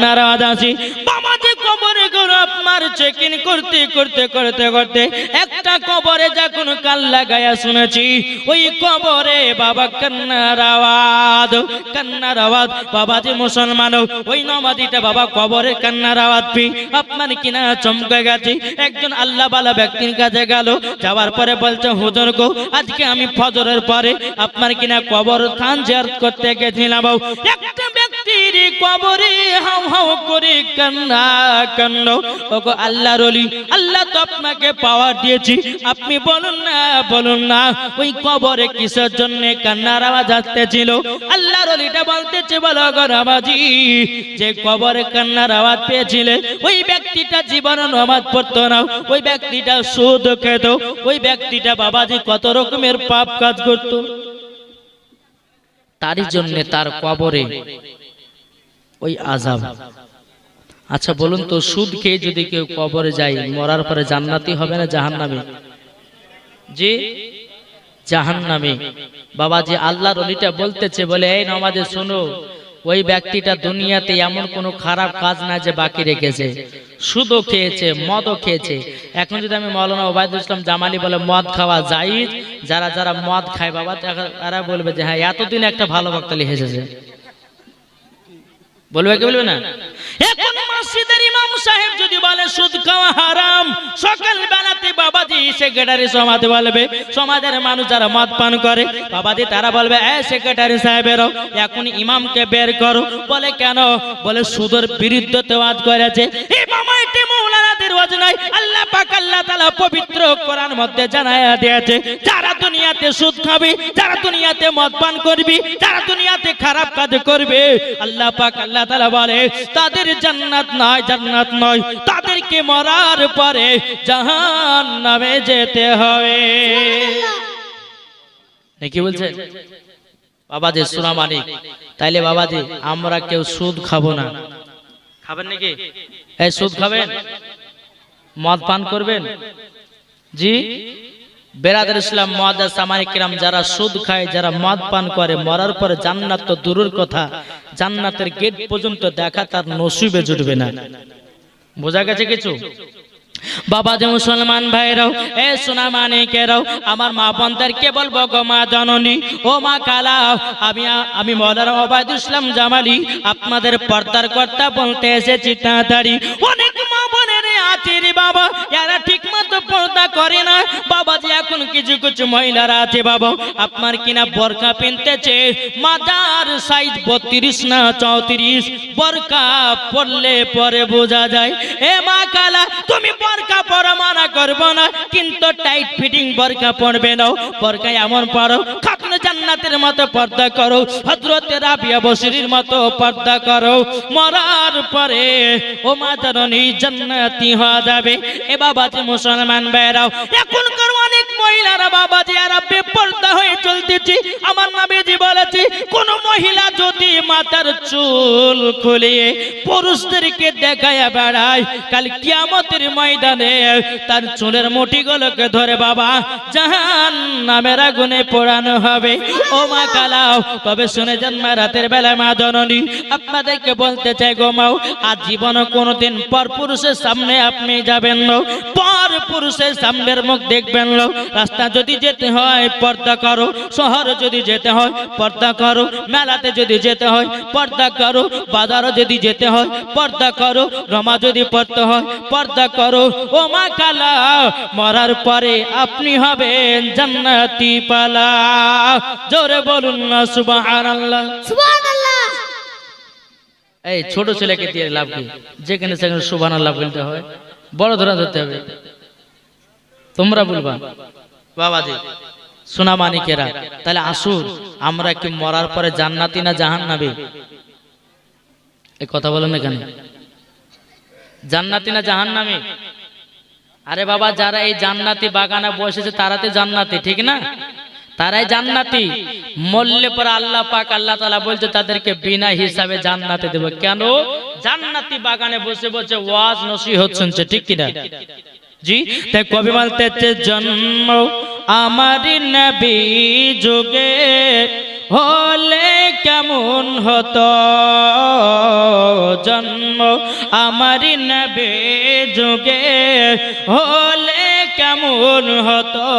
নারাজ আছি। বাবাজি কবরে করে আপনার চেক করতে করতে করতে করতে। একটা কবরে যখন কাল লাগায়া শুনেছি, ওই কবরে বাবা কান্নার আওয়াজ কান্নার আওয়াজ। বাবাজি মুসলমান ওই নমাদিটা বাবা কবরে কান্নার আওয়াজ পি। আপনার কিনা চমকে গেছি। একজন আল্লাহ বালা ব্যক্তির কাছে গেল, যাওয়ার পরে বলছে, হুজুর গো, আজকে আমি ফজরের পরে আপনার কিনা কবর স্থান জিয়ারত করতে গেছিলাম একটা ব্যক্তির কবরে হাও হাও করে কান্না কান্দ ওগো আল্লাহ রলি আল্লাহ তো আপনাকে পাওয়ার দিয়েছি। আপনি বলুন না বলুন না, ওই কবরে কিসের জন্য কান্নার আওয়াজ আসতেছিল? আল্লাহ রলিটা বলতেছে, বলো গো রামাজি, যে কবরে কান্নার আওয়াজ পেয়েছিলে, ওই ব্যক্তিটা জীবন নমাজ পড়তো না। ওই ব্যক্তিটা সুদ খেত। ওই ব্যক্তিটা বাবাজি কত রকমের পাপ কাজ করতো। তারই জন্য তার কবরে ওই আজাব আচ্ছা বলুন তো, সুদ খেয়ে যদি কেউ কবরে যায়, মরার পরে জান্নাতি হবে না জাহান্নামে? জি, জাহান্নামে। বাবা যে আল্লাহর অলিটা বলতেছে, বলে, এই নমাজে শোনো, ওই ব্যক্তিটা দুনিয়াতে এমন কোনো খারাপ কাজ না যে বাকি রেখেছে। সুদও খেয়েছে, মদও খেয়েছে। এখন যদি আমি মৌলানা ওবায়দুল ইসলাম জামালি বলে, মদ খাওয়া যাই যারা যারা মদ খায়, বাবা, তারা বলবে যে হ্যাঁ এতদিন একটা ভালো বক্তালি হেসেছে বলবে কি বলবে না? মসজিদের ইমাম সাহেব যদি বলে, সুদ খাওয়া হারাম। সকাল বেলাতে বাবাজি সেক্রেটারি সমাজে বলবে, সমাজের মানুষ যারা মদ পান করে, বাবাজি তারা বলবে, এ সেক্রেটারি সাহেবেরও, এখন ইমামকে বের করো। বলে কেন? বলে, সুদের বিরুদ্ধে তেওয়াজ করেছে। ওয়াজ আল্লাহ পাক, আল্লাহ তাআলা পবিত্র কোরআন মধ্যে জানায়া দিয়েছে, যারা দুনিয়াতে সুদ খাবে, যারা দুনিয়াতে মদ পান করবি, যারা দুনিয়াতে খারাপ কাজ করবে। আল্লাহ পাক, আল্লাহ তাআলা বলে, তাদের জান্নাত নয় জান্নাত নয়। তাদেরকে মরার পরে জাহান নামে যেতে হবে। কি বলছে? বাবাজি সোনা মানিক তাইলে বাবাজি আমরা কেউ সুদ খাব না। খাবেন নাকি? এই সুদ খাবেন? মদ পান করবেন? জি? বেরাদের ইসলাম মদ সামানিক কিরাম, যারা সুদ খায়, যারা মদ পান করে, মরার পরে জান্নাত তো দূরের কথা, জান্নাতের গেট পর্যন্ত দেখা তার নসিবে জুটবে না। বোঝা গেছে কিছু? বাবা যে মুসলমান ভাইরাও, এ সোনা মানিকেরাও আমার মা বোনদেরকে বলব গো মা জননী? ও মা কালা, আমি আমি মৌলানা ওবায়দুল ইসলাম জামালি, আপনাদের পর্দার কর্তা বলতে এসেছি তাড়াতাড়ি। অনেক মা বোনের আছে রে বাবা, এরা পর্দা করে না। বাবা যে এখন কিছু কিছু মহিলারা আছে বাবা, আপনার কিনা বরকা পিনতেছে? মাদার সাইজ বত্রিশ না চৌত্রিশ? বরকা পড়লে পরে বোঝা যায়। এ মা কালা, তুমি বরকা পরা, মানা করব না। কিন্তু টাইট ফিটিং বরকা পড়বে না। বরকা এমন পড়ো খাতুন জান্নাতের মতো পর্দা করো। হজরতে রাবিয়া বসরির মতো পর্দা করো। মরার পরে ও মা জাননী জান্নাতি হওয়া যাবে। এ বাবাজি মুসলমান বেরাও এখনকার অনেক মহিলারা বাবা বাবাজি আর বেপর্দা হয়ে চলতেছি। আমার নামে যে বলেছি, কোন মহিলা যদি মাথার চুল খুলিয়ে পুরুষদেরকে দেখায় বেড়ায়, কাল কিয়ামতের ময়দানে তার চুলের মুঠিগুলোকে ধরে বাবা জাহান নামের আগুনে পোড়ানো হবে। ও মা কালাও, তবে শুনে যান মা, রাতের বেলা মা জননী, আপনাদেরকে বলতে চাই গো মাও, আজ জীবন কোনোদিন পর পুরুষের সামনে আপনি যাবেন না, পর পুরুষের সামনের মুখ দেখবেন না। রাস্তা যদি যেতে হয়, পর্দা করো, শহর যদি যেতে হয়, পর্দা করো মেলাতে যদি যেতে হয় পর্দা করো বাজারও যদি যেতে হয় পর্দা করো রমা যদি পড়তে হয় পর্দা করো। ও মা কালা মরার পরে আপনি হবেন জান্নাতি পালা। জোরে বলুন না সুবহানাল্লাহ। সুবহানাল্লাহ। এই ছোট ছেলেকে দিয়ে লাভ কি? যেখানে সেখানে সুবহানাল্লাহ বলতে হয়। বড় ধরা ধরতে হবে। তোমরা বলবা। বাবাজি সোনা মানিকেরা তাহলে আসুন, আমরা কি মরার পরে জান্নাতি না জাহান নাবে এই কথা বলেন এখানে জান্নাতি না জাহান নামে আরে বাবা, যারা এই জান্নাতি বাগানে বসেছে তারাতে জান্নাতি, ঠিক না? তারাই জান্নাতি। মল্লে পরে আল্লাহ পাক, আল্লাহ তালা বলছে, তাদেরকে বিনা হিসাবে জান্নাতে দেবো। কেন? জান্নাতি বাগানে বসে বসে ওয়াজ নসিহত শুনছে, ঠিক কিনা? জি তাই কবি বলতে জন্ম আমার নবী যুগে হলে কেমন হতো? জন্ম আমারি নবে যুগে হলে কেমন হতো?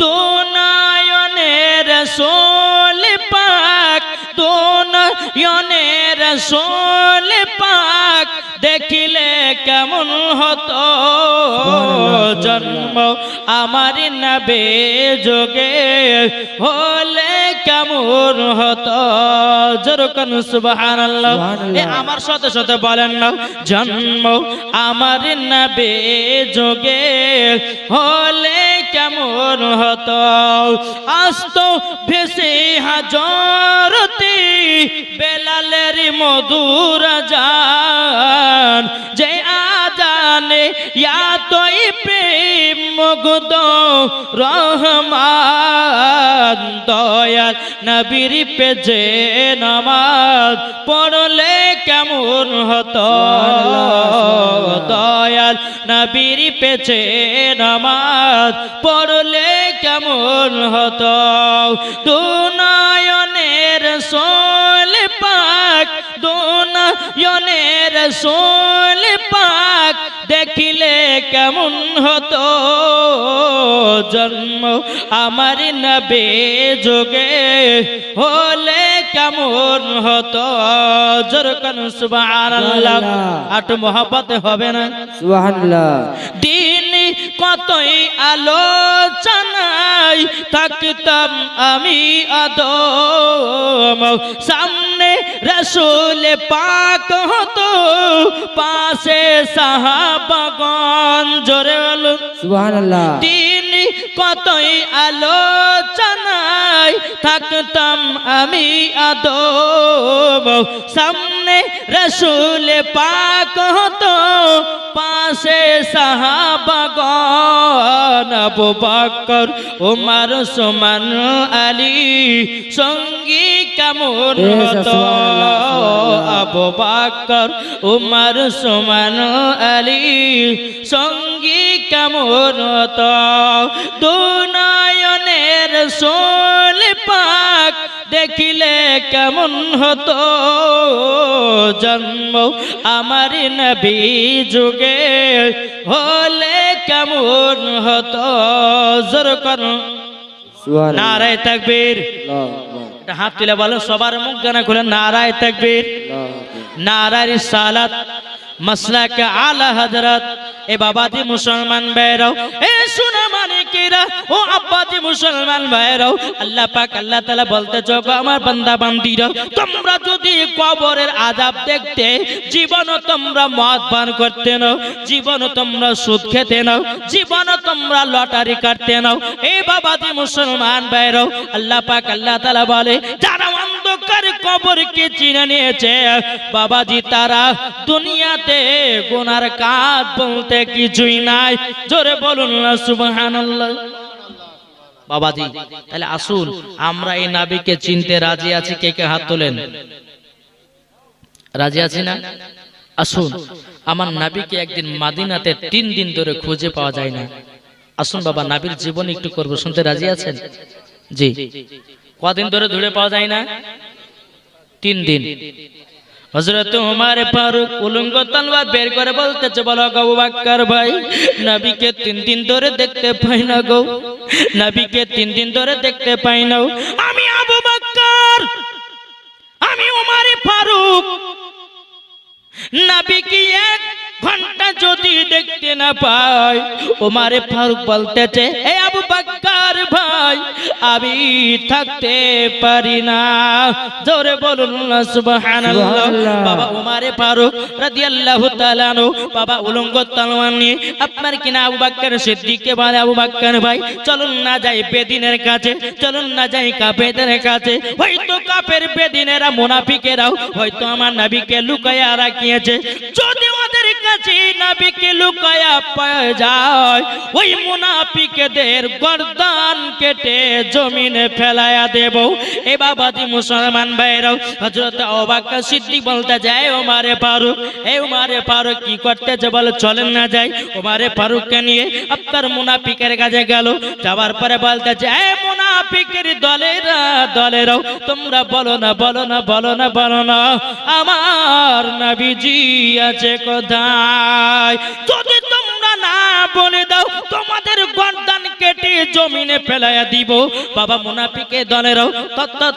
দু নয়নের সোল পাক দু নয়নের সোল পাক দেখিলে কেমন হতো? জন্ম আমার নবে যোগে হলে কেমন হতো? যেরকম সুবহানাল্লাহ। এ আমার সাথে সাথে বলেন না জন্ম আমার নবে যোগে হলে কেমন হতো? আস্ত ভেসে হাজরতি বেলালের মধুর যান যে ইয়া তোই প্রেম মুগ্ধ রহমান দয়াল নবীর পেজে নামাজ পড়লে কেমন হতো দয়াল নবীর পেছে নামাজ পড়লে কেমন হতো দুনয়নের কেমন হতো জন্ম? আমার নবে যোগে হলে কেমন হতো? জরকান সুবহানাল্লাহ। আট মহাপতে হবে না? সুবহানাল্লাহ। দিন কতই আলোচনায় থাকতাম আমি আদম। সামনে রসুল পাক হতো পাশে সাহাবাগন জোরে বলুন। সুবহানাল্লাহ। দিন কতই আলোচনায় থাকতাম আমি আদব। সামনে রসুল পাক হতো পাশে সাহাবাগন আবু বকর উমার সুমান আলী সঙ্গী কেমন হতো। আবু বকর উমার সুমান আলী সঙ্গী কেমন হতো। দুনয়নের সোল পাক দেখিলে কেমন হতো? জন্ম আমার নবী যুগে হলে কেমন হতো? জোর সুবহানাল্লাহ। নারায় তাকবীর। হাত তুলে বলো সবার মুখ গানা খুলে নারায় তাকবীর। নারার সালাত মাসলাক আলা হযরত। এ বাবাজি মুসলমান ভাইরাও, এ ও আব্বাজি মুসলমান ভাইরাও, আল্লাহ পাক, আল্লাহ তাআলা আমার বান্দা তোমরা যদি কবরের আযাব দেখতে জীবন তোমরা মদ পান করতে নাও জীবন তোমরা সুদ খেতে নাও জীবন তোমরা লটারি কাটতে নাও। এ বাবাজি মুসলমান ভাইরাও, আল্লাহ পাক, আল্লাহ তাআলা বলে, যারা কবরকে চিনে নিয়েছে। বাবাজি, তারা দুনিয়াতে গোনার কাজ বলতে কিছুই নাই। জোরে বলুন না, সুবহানাল্লাহ। বাবাজি, তাহলে আসুন, আমরা এই নাবিকে চিনতে রাজি আছি, কে কে হাত তোলেন? রাজি আছি না? আসুন, আমার নাবিকে একদিন মাদিনাতে তিন দিন ধরে খুঁজে পাওয়া যায় না। আসুন বাবা, নাবির জীবন একটু করব, শুনতে রাজি আছেন? জি। কদিন ধরে ধরে পাওয়া যায় না? তিন দিন। হজরত উমার ফারুক উলঙ্গ তলবার বের করে বলতেছে, বলো গৌ বাক্কার ভাই, নাবিকে তিন দিন ধরে দেখতে পাই না গো। নাবিকে তিন দিন ধরে দেখতে পাই না। আমি আবু বাক্কার, আমি উমার ফারুক। নাবিকে এক ঘণ্টা যদি দেখতে না পাই ওমারে ফারুক বলতেছে এ আবু বাক্কার ভাই আমি থাকতে পারি না। জোরে বলুন না সুবহানাল্লাহ। বাবা ওমারে ফারুক রাদিয়াল্লাহু তাআলা আনহু বাবা উলঙ্গ তলোয়ার নিয়ে আপনার কিনা আবু বাক্কার সিদ্দিককে বলে আবু বাক্কার ভাই চলুন না যাই বেদিনের কাছে চলুন না যাই কাফেরদের কাছে হয়তো কাফের বেদিনেরা মুনাফিকেরাও হয়তো আমার নবীকে লুকায়া রাখিয়েছে। যদি কাছাকাছি নাবিকে লুকায়া পাওয়া যায়। ওই মুনাফিকদের গর্দান কেটে জমিনে ফেলায়া দেব। এ বাবাজি মুসলমান ভাইরাও বলতে যায়, ওমারে ফারুক, এ ওমারে ফারুক কি করতেছে বলে, চলেন না ফারুককে নিয়ে আপনার মুনাফিকের কাছে গেল। যাওয়ার পরে বলতে যায় মুনাফিকের দলেরা, দলেরাও, তোমরা বলো না বলো না বলো না বলো না। আমার নবীজি আছে কোথায়? যদি তোমরা না বলে দাও, তোমাদের গর্দান কেটে জমিনে ফেলাইয়া দিব। বাবা মুনাফিকে দলেরও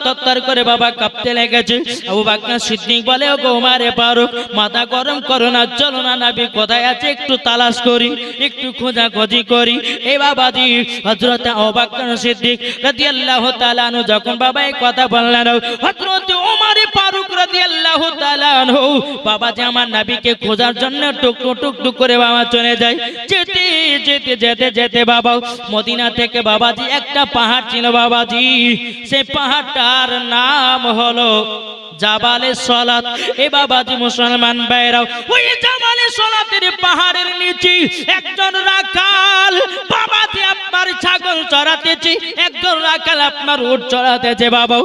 তত্তর করে বাবা কাঁপতে লেগেছে। আবু সিদ্দিক বলে ও পারুক মাথা গরম করো না, চলো না নাবি, কোথায় আছে একটু তালাশ করি, একটু করি। এই বাবাজি হজরত অবাক্কা সিদ্দিক রাদিয়াল্লাহু তাআলা আনহু যখন বাবা এই কথা বললেন হজরত ওমারে ফারুক রাদিয়াল্লাহু তাআলা আনহু বাবা যে আমার নাবিকে খোঁজার জন্য টুক টুক টুক টুক করে বাবা চলে যায়। যেতে যেতে যেতে যেতে বাবা, মদিনা থেকে বাবাজি, একটা পাহাড় ছিল বাবাজি। সেই পাহাড়টার নাম হলো জাবালে সলাত। এ বাবাজি, মুসলমান ভাইরাও, ওই জাবালে সলাতের পাহাড়ের নিচে একজন রাখাল বাবাজি আপনার ছাগল চড়াতেছে, একজন রাখাল আপনার উট চড়াতেছে বাবা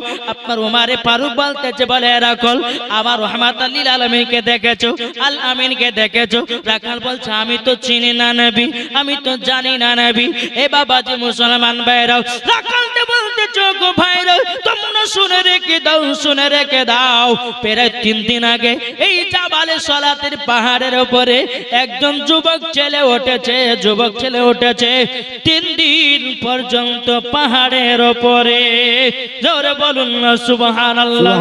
আপনার উমারে ফারুক বলতেছে, বলে রাখল আমার রহমাত আল্লিল আলমিনকে দেখেছ, আল আমিনকে দেখেছ? রাখাল বলছে, আমি তো চিনি না নবী, আমি তো জানি না নবী, এ বাবাজি মুসলমান ভাইরাও। রাখালতে বলতে ভাইরাও, তোমরা শুনে দাও শুনে দাও। তিন দিন আগে এই জাবালে সলাতের পাহাড়ের উপরে একজন যুবক ছেলে উঠেছে, যুবক ছেলে উঠেছে। তিন দিন পর্যন্ত পাহাড়ের উপরে, জোরে বলুন না সুবহানাল্লাহ।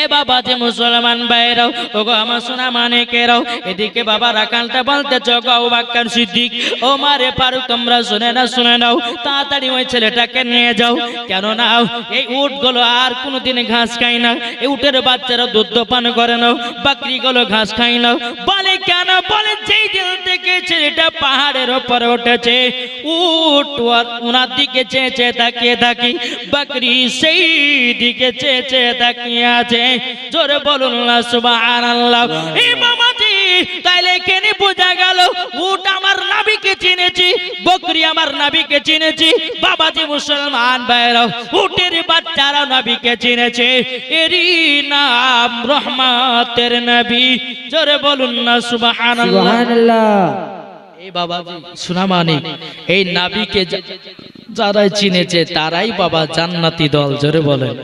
এ বাবা যে মুসলমান ভাইরাও ওগো আমার সোনা মানিকেরাও এদিকে বাবা রাখালটা বলতে চোখাও বাক্কার সিদ্দিক ও মারে পারু তোমরা শুনে না শুনে নাও তাড়াতাড়ি ওই ছেলেটাকে নিয়ে যাও। কেন না এই আর কোনোদিন ঘাস খাই না। এই উটের বাচ্চারা দুধ পান করে নাও বাকরি গুলো ঘাস খাই নাও। বলে কেন? বলে যেই দিন থেকে ছেলেটা পাহাড়ের ওপরে উঠেছে উট আর ওনার দিকে চেয়ে চেয়ে তাকিয়ে থাকি বাকরি সেই দিকে চেয়ে চেয়ে তাকিয়ে আছে জোরে বলুন না সুবহানাল্লাহ। এই মামাজি তাইলে কেন বোঝা গেল? উট আমার নাবিকে চিনেছি বকরি আমার নাবিকে চিনেছি বাবাজি মুসলমান ভাইরাও উটের বাচ্চারা নবীকে চিনেছে। এরই নাম রহমাতের নবী। জোরে বলুন না সুবহানাল্লাহ। সুবহানাল্লাহ। এই বাবাজি সুনামানি এই নাবিকে যারাই চিনেছে তারাই বাবা জান্নাতি দল, জোরে বলেন।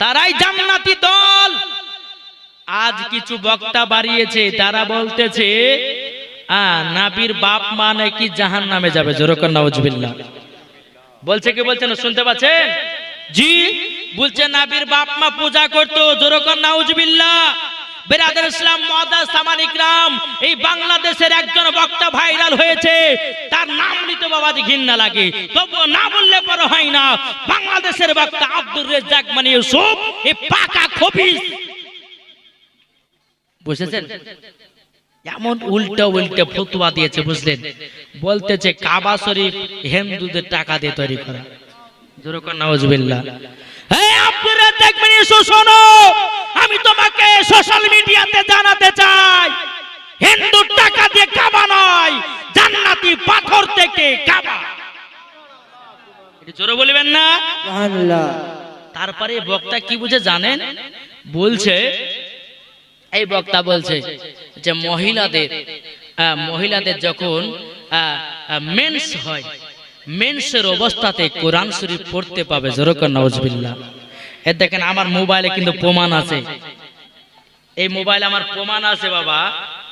তারাই জান্নাতি দল। আজ কিছু বক্তা বাড়িয়েছে, তারা বলতেছে নাবির বাপ মা নাকি জাহান নামে যাবে জোরকর নওয়াজবিল্লাহ বলছে কি বলছেন শুনতে পাচ্ছেন? জি, বলছে, নাবির বাপ মা পূজা করতো। জোরকর নাউজবিল্লাহ। বেরাদের ইসলাম, মহাদাস সামান ইকরাম, এই বাংলাদেশের একজন বক্তা ভাইরাল হয়েছে। তার নাম নিতে বাবাজি ঘৃণা লাগে। তবু না বললে পরে হয় না। বাংলাদেশের বক্তা আব্দুর রেজ্জাক মানে ইউসুফ, এই পাকা খবিস বুঝেছেন? এমন উল্টা উল্টা ফতুয়া দিয়েছে, বুঝলেন? বলতেছে কাবা শরীফ হিন্দুদের টাকা দিয়ে তৈরি করা। যেরকম নওয়াজবিল্লাহ শোনো। আমি তোমাকে সোশ্যাল মিডিয়াতে জানাতে চাই। হিন্দুর টাকা দিয়ে কাবা নয় জান্নাতি পাথর থেকে কাবা। এটা জোরে বলবেন না? তারপরে বক্তা কি বুঝে জানেন? বলছে এই বক্তা বলছে যে মহিলাদের মহিলাদের যখন মেন্স হয় মেন্সের অবস্থাতে কোরআন শরীফ পড়তে পাবে জোরকর নওয়াজবিল্লাহ এ দেখেন আমার মোবাইলে কিন্তু প্রমাণ আছে। এই মোবাইলে আমার প্রমাণ আছে বাবা।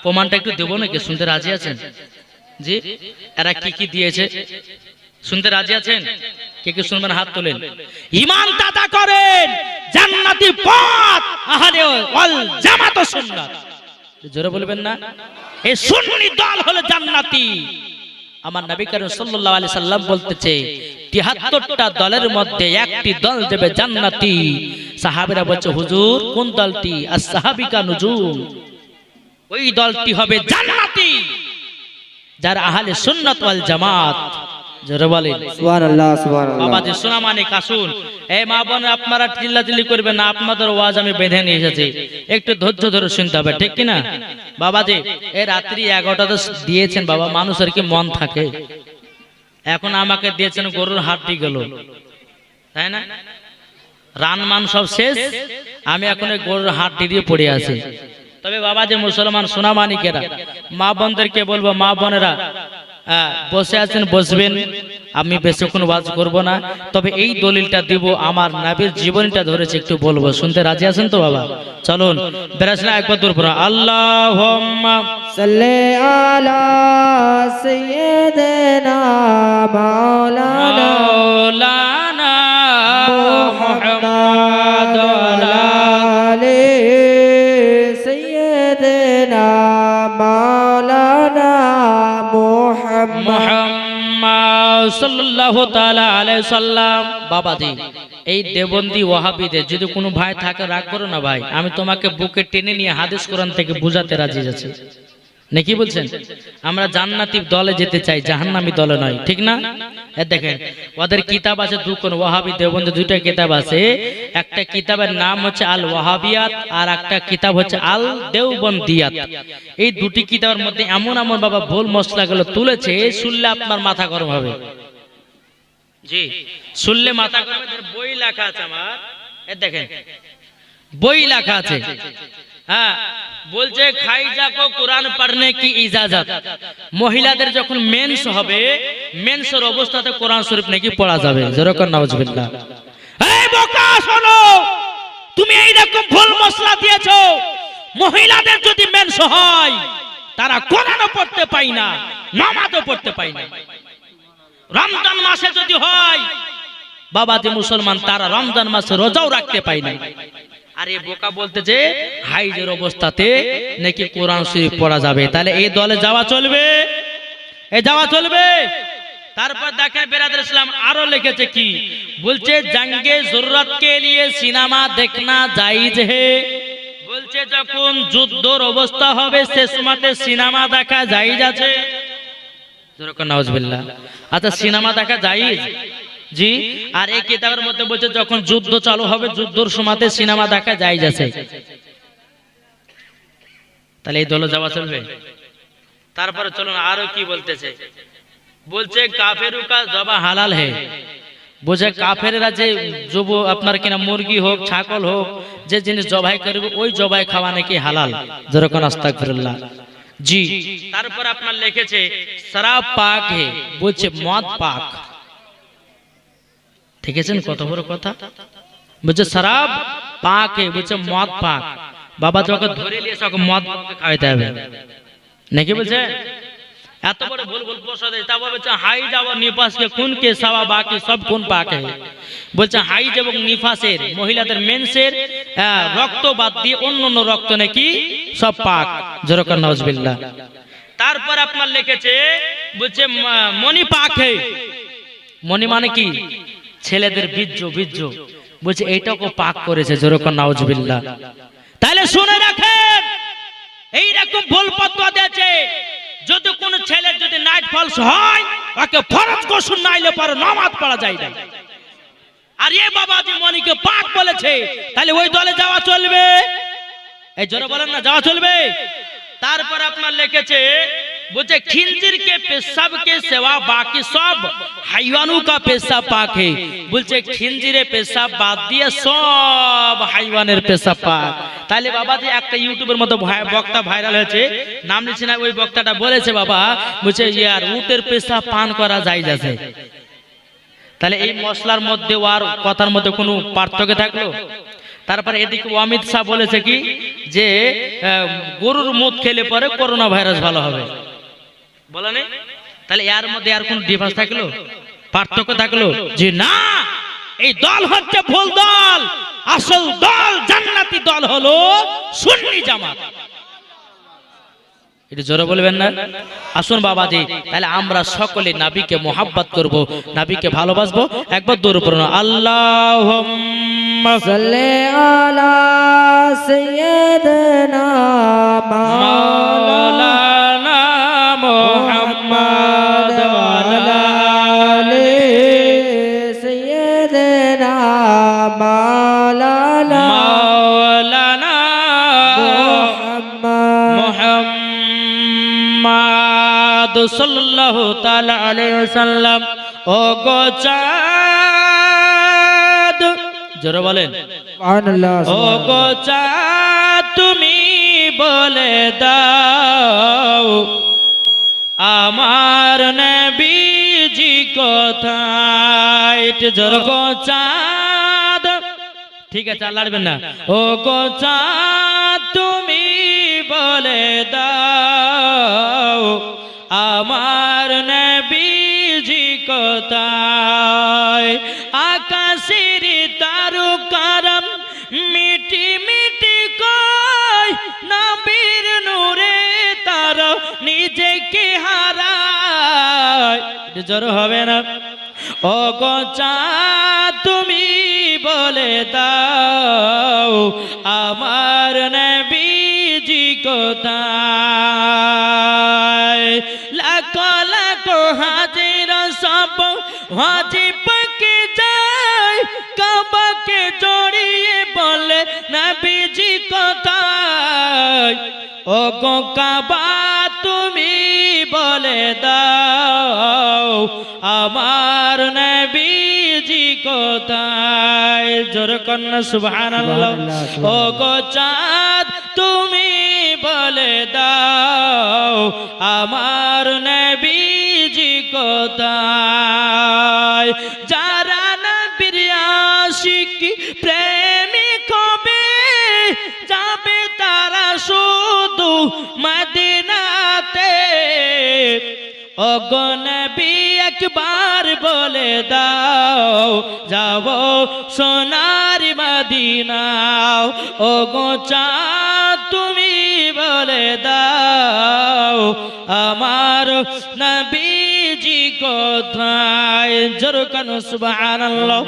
প্রমাণটা একটু দেবো নাকি? শুনতে রাজি আছেন? জি? এরা কি কি দিয়েছে? শুনতে রাজি আছেন? কে কে শুনবেন? হাত তোলেন। ইমান দাদা করেন জান্নাতি পথ আহারে ওয়াল জামাত সুন্নাত। জোরে বলবেন না? এই সুন্নি দল হলো জান্নাতি। আমার নবী করিম সাল্লাল্লাহু সাল্লাম বলতেছে 73টা দলের মধ্যে একটি দল দেবে জান্নাতি। সাহাবীরা বলছে, হুজুর, কোন দলটি? আর সাহাবিকা নুজুম। ওই দলটি হবে জান্নাতি। যারা আহলে সুন্নাত জামাত। জোরে বলেন। সুবহানাল্লাহ সুবহানাল্লাহ। বাবাজি সোনা মানে কাসুন এই মা বোন আপনারা চিল্লা চিল্লি করবেন না আপনাদের ওয়াজ আমি বেঁধে নিয়ে এসেছি। একটু ধৈর্য ধরে শুনতে হবে ঠিক কিনা? বাবা যে এই রাত্রি এগারোটা তো দিয়েছেন বাবা মানুষের কি মন থাকে? এখন আমাকে দিয়েছেন গরুর হাড্ডি গেল। তাই না? রান মান সব শেষ আমি এখন ওই গরুর হাড্ডি দিয়ে পড়ে আছি। তবে বাবা যে মুসলমান সোনামানিকেরা মা বোনদেরকে বলব মা বোনেরা বসে আছেন বসবেন। আমি বেশিক্ষণ ওয়াজ করব না। তবে এই দলিলটা দিব আমার নাবির জীবনটা ধরেছে একটু বলব। শুনতে রাজি আছেন তো বাবা? চলুন বেরাসনা একবার দূর পড়া। আল্লাহ মাওলানা মোহাম্মদ নাকি বলছেন? আমরা জান্নাতি দলে যেতে চাই, জাহান্নামী দলে নয়, ঠিক না? দেখেন, ওদের কিতাব আছে দুখন ওয়াহাবি দুইটা কিতাব আছে। একটা কিতাবের নাম হচ্ছে আল ওয়াহাবিয়াত, আর একটা কিতাব হচ্ছে আল দেওবন্দিয়াত। এই দুটি কিতাবের মধ্যে এমন এমন বাবা ভুল মশলাগুলো তুলেছে, শুনলে আপনার মাথা গরম হবে। জি। শুনলে মাথা গরম বই লেখা আছে আমার। এ দেখেন বই লেখা আছে। হ্যাঁ বলছে খাইজা কো কোরআন পড়নে কি ইজাজত? মহিলাদের যখন মেন্স হবে মেন্সের অবস্থাতে কোরআন শরীফ নাকি পড়া যাবে। যেরকম নাউজুবিল্লাহ এই বোকা শোনো! তুমি এই রকম ভুল মশলা দিয়েছ। মহিলাদের যদি মেন্স হয় তারা কোরআনও পড়তে পাই না নামাজও পড়তে পাই না। রমজান মাসে যদি হয় বাবা যে মুসলমান তারা রমজান মাসে রোজাও রাখতে পাই না আরে বোকা বলতে যে, হাইজের অবস্থাতে নাকি কোরআন শরীফ পড়া যাবে। তাহলে এই দলে যাওয়া চলবে? এ যাওয়া চলবে? তারপর দেখেন বেরাদের ইসলাম আরও লিখেছে কি? বলছে, জাঙ্গে জরুরত কে লিয়ে সিনেমা দেখনা জায়েজ হে। বলছে, যখন যুদ্ধর অবস্থা হবে সে সময়তে সিনেমা দেখা জায়েজ আছে। যেরকম আচ্ছা সিনেমা দেখা জায়েজ জি? আর এই কিতাবের মধ্যে বলছে যখন যুদ্ধ চালু হবে যুদ্ধর সময়তে সিনেমা দেখা জায়েজ আছে। তাহলে এই দলে যাওয়া চলবে। তারপরে চলুন আরও কি বলতেছে। বলছে কাফেরু কা জবা হালাল হে। বোঝে কাফেরেরা যে যুব আপনার কিনা মুরগি হোক ছাগল হোক যে জিনিস জবাই করবে ওই জবাই খাওয়া নাকি হালাল। যেরকম আস্তাগফিরুল্লাহ। জি। তারপর আপনার লিখেছে, শরাব পাক হে বলছে, মদ পাক। আছে কত বড় কথা? বলছে, শরাব পাক হে বলছে, মদ পাক। বাবা তোকে ধরে নিয়ে সব মদ খাওয়াইতে হবে। নাকি বলছে? এত বড় ভুল ভুল প্রশ্ন দেয় বলছে হাইজ এবং নিফাসকে কোন কে সাবা বাকি সব কোন পাকে বলছে হাইজ এবং নিফাসের, মহিলাদের মেন্সের রক্ত বাদ দিয়ে অন্য অন্য রক্ত নাকি সব পাক। যেরকম নজবিল্লা তারপর আপনার লিখেছে, বলছে, ম- মণি পাক মণি মানে কি? ছেলেদের বীর্য বীর্য। বলছে এইটাকে পাক করেছে যেরকম নাউজবিল্লা তাহলে শুনে রাখেন, এইরকম ভুল পত্র দিয়েছে যদি কোন ছেলের যদি নাইট ফলস হয়, ওকে ফরজ গোসল নাইলে পরে নামাজ পড়া যায় না। আর এ বাবা যে মনিকে পাক বলেছে, তাহলে ওই দলে যাওয়া চলবে? এই জোরে বলেন না, যাওয়া চলবে? তারপর আপনার লিখেছে, বলছে, খিঞ্জির কে পেশাব কে সেবা বাকি সব, হাইওয়ানু কা পেশাব পাক। হে বলছে, খিঞ্জিরে পেশাব বাদ দিয়ে সব হাইওয়ানের পেশাব পাক। তাহলে বাবা যে একটা ইউটিউবের মতো বক্তা ভাইরাল হয়েছে। নাম নিচ্ছে না, ওই বক্তাটা বলেছে, বাবা, বলছে, ইয়ার উটের পেশাব পান করা যায় যাচ্ছে তাহলে এই মশলার মধ্যে আর কথার মধ্যে কোনো পার্থক্য থাকল? তারপরে এদিকে অমিত শাহ বলেছে কি? যে গরুর মুখ খেলে পরে করোনা ভাইরাস ভালো হবে। বলে তাহলে এর মধ্যে আর কোন ডিফারেন্স থাকল? পার্থক্য থাকল? যে না, এই দল হচ্ছে ভুল দল। আসল দল জান্নাতি দল হলো সুন্নি জামাত। এটা জোরে বলবেন না? আসুন বাবা দি তাহলে আমরা সকলে নাবিকে মোহাব্বত করব, নাবিকে ভালোবাসবো, একবার দৌড় পড়ুন আল্লাহ আলা আলাইহি ওয়াসাল্লাম। ও গো চাঁদ জোরে বলেন। ও গো চাঁদ তুমি বলে দাও আমার নবীজি কোথায়? জোর গো চাঁদ। ঠিক আছে আর লাড়বেন না। ও গো চাঁদ তুমি বলে দাও আমার নবীজি কোথায়? আকাশের তারকারম মিটি মিটি কয়, নবীর নূরে তার নিজেকে হারায়। জ্বর হবে না? ও গো তুমি বলে দাও কাবা তুমি বলে দাও আমার নবীজি কোথায়? জোর কন্যা সুবহানাল্লাহ। ও গো চাঁদ তুমি বলে দাও অগনবী একবার বলে দাও, যাব সোনার মদিনাও। ও গোচা তুমি বলে দাও, আমার নবীজি কোথায়? জোর কানু সুবহানাল্লাহ।